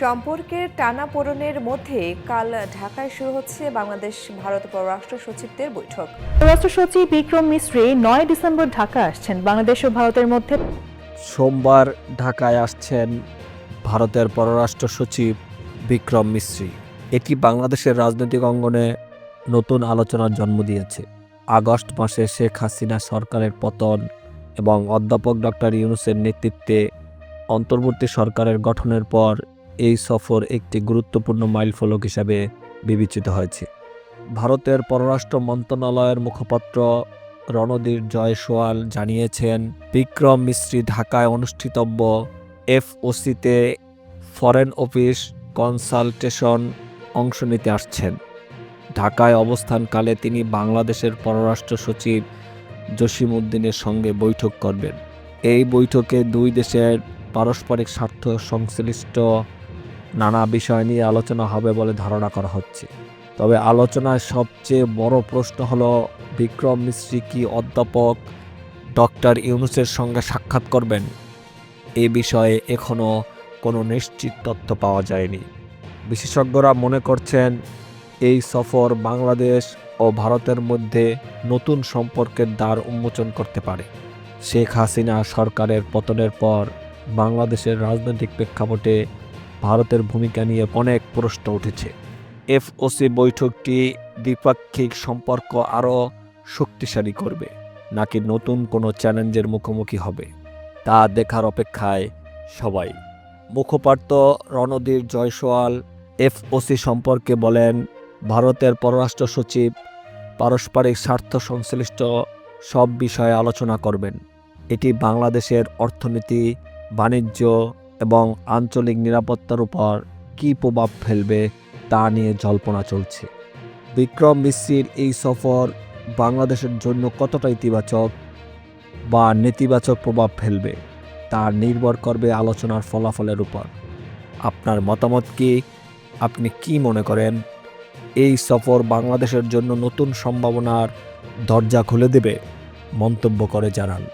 সম্পর্কের টানাপোড়েনের মধ্যে কাল ঢাকায় শুরু হচ্ছে বাংলাদেশ ভারত পররাষ্ট্র সচিবদের বৈঠক। পররাষ্ট্র সচিব বিক্রম মিশ্রি নয় ডিসেম্বর ঢাকা আসছেন। বাংলাদেশ ও ভারতের মধ্যে সোমবার ঢাকায় আসছেন ভারতের পররাষ্ট্র সচিব বিক্রম মিশ্রি এটি বাংলাদেশের রাজনৈতিক অঙ্গনে নতুন আলোচনার জন্ম দিয়েছে। আগস্ট মাসে শেখ হাসিনা সরকারের পতন এবং অধ্যাপক ডক্টর ইউনুসের নেতৃত্বে অন্তর্বর্তী সরকারের গঠনের পর এই সফর একটি গুরুত্বপূর্ণ মাইলফলক হিসাবে বিবেচিত হয়েছে। ভারতের পররাষ্ট্র মন্ত্রণালয়ের মুখপাত্র রণধীর জয়সওয়াল জানিয়েছেন, বিক্রম মিশ্রি ঢাকায় অনুষ্ঠিতব্য এফওসিতে ফরেন অফিস কনসালটেশন অংশ নিতে আসছেন। ঢাকায় অবস্থানকালে তিনি বাংলাদেশের পররাষ্ট্র সচিব জসিম উদ্দিনের সঙ্গে বৈঠক করবেন। এই বৈঠকে দুই দেশের পারস্পরিক স্বার্থ সংশ্লিষ্ট নানা বিষয় নিয়ে আলোচনা হবে বলে ধারণা করা হচ্ছে। তবে আলোচনায় সবচেয়ে বড় প্রশ্ন হলো, বিক্রম মিশ্রি কি অধ্যাপক ডক্টর ইউনুসের সঙ্গে সাক্ষাৎ করবেন? এ বিষয়ে এখনও কোনো নিশ্চিত তথ্য পাওয়া যায়নি। বিশেষজ্ঞরা মনে করছেন, এই সফর বাংলাদেশ ও ভারতের মধ্যে নতুন সম্পর্কের দ্বার উন্মোচন করতে পারে। শেখ হাসিনা সরকারের পতনের পর বাংলাদেশের রাজনৈতিক প্রেক্ষাপটে ভারতের ভূমিকা নিয়ে অনেক প্রশ্ন উঠেছে। এফওসি বৈঠকটি দ্বিপাক্ষিক সম্পর্ক আরও শক্তিশালী করবে, নাকি নতুন কোনো চ্যালেঞ্জের মুখোমুখি হবে, তা দেখার অপেক্ষায় সবাই। মুখপাত্র রণধীর জয়সওয়াল এফওসি সম্পর্কে বলেন, ভারতের পররাষ্ট্র সচিব, পারস্পরিক স্বার্থ সংশ্লিষ্ট সব বিষয়ে আলোচনা করবেন। এটি বাংলাদেশের অর্থনীতি, বাণিজ্য এবং আঞ্চলিক নিরাপত্তার উপর কী প্রভাব ফেলবে তা নিয়ে জল্পনা চলছে। বিক্রম মিশ্রির এই সফর বাংলাদেশের জন্য কতটা ইতিবাচক বা নেতিবাচক প্রভাব ফেলবে তা নির্ভর করবে আলোচনার ফলাফলের উপর। আপনার মতামত কি? আপনি কি মনে করেন? এই সফর বাংলাদেশের জন্য নতুন সম্ভাবনার দরজা খুলে দেবে? মন্তব্য করে জানান।